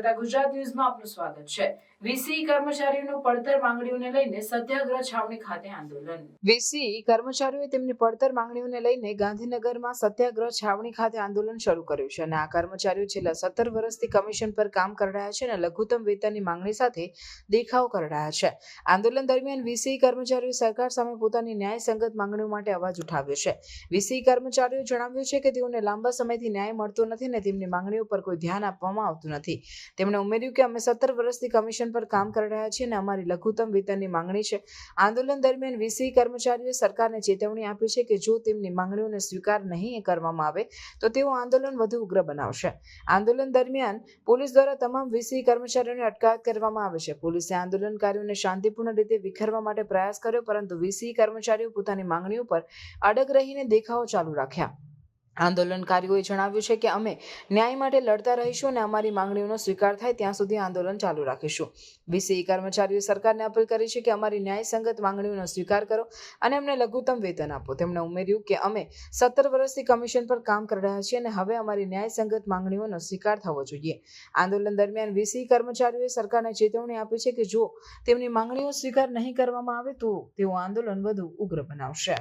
ગુજરાત ન્યૂઝમાં આપનું સ્વાગત છે. લઘુત્તમ વેતનની માંગણી સાથે દેખાવ કરી છે. આંદોલન દરમિયાન વીસી કર્મચારીઓ સરકાર સામે પોતાની ન્યાયસંગત માંગણીઓ માટે અવાજ ઉઠાવ્યો છે. વીસી કર્મચારીઓ જણાવ્યું છે કે તેઓને લાંબા સમયથી ન્યાય મળતો નથી અને તેમની માંગણીઓ પર કોઈ ધ્યાન આપવામાં આવતું નથી. તેમણે ઉમેર્યું કે અમે સત્તર વર્ષથી કમિશન પર કામ કરી રહ્યા છીએ અને અમારી લઘુત્તમ વેતનની માંગણી છે. આંદોલન દરમિયાન વીસી કર્મચારીઓએ સરકારને ચેતવણી આપી છે કે જો તેમની માંગણીઓને સ્વીકાર નહીં કરવામાં આવે, તો તેઓ આંદોલન વધુ ઉગ્ર બનાવશે. આંદોલન દરમિયાન પોલીસ દ્વારા તમામ વીસી કર્મચારીઓને અટકાયત કરવામાં આવે છે. પોલીસે આંદોલનકારીઓને શાંતિપૂર્ણ રીતે વિખેરવા માટે પ્રયાસ કર્યો, પરંતુ વીસી કર્મચારીઓ પોતાની માંગણીઓ પર અડગ રહીને દેખાવો ચાલુ રાખ્યા. આંદોલનકારીઓએ જણાવ્યું છે કે અમે ન્યાય માટે લડતા રહીશું અને અમારી માંગણીઓનો સ્વીકાર થાય ત્યાં સુધી આંદોલન ચાલુ રાખીશું. વીસીઈ કર્મચારીઓએ સરકારને અપીલ કરી છે કે અમારી ન્યાયસંગત માંગણીઓનો સ્વીકાર કરો અને અમને લઘુત્તમ વેતન આપો. તેમણે ઉમેર્યું કે અમે સત્તર વર્ષથી કમિશન પર કામ કરી રહ્યા છીએ અને હવે અમારી ન્યાયસંગત માંગણીઓનો સ્વીકાર થવો જોઈએ. આંદોલન દરમિયાન વીસીઈ કર્મચારીઓએ સરકારને ચેતવણી આપી છે કે જો તેમની માંગણીઓ સ્વીકાર નહીં કરવામાં આવે તો તેઓ આંદોલન વધુ ઉગ્ર બનાવશે.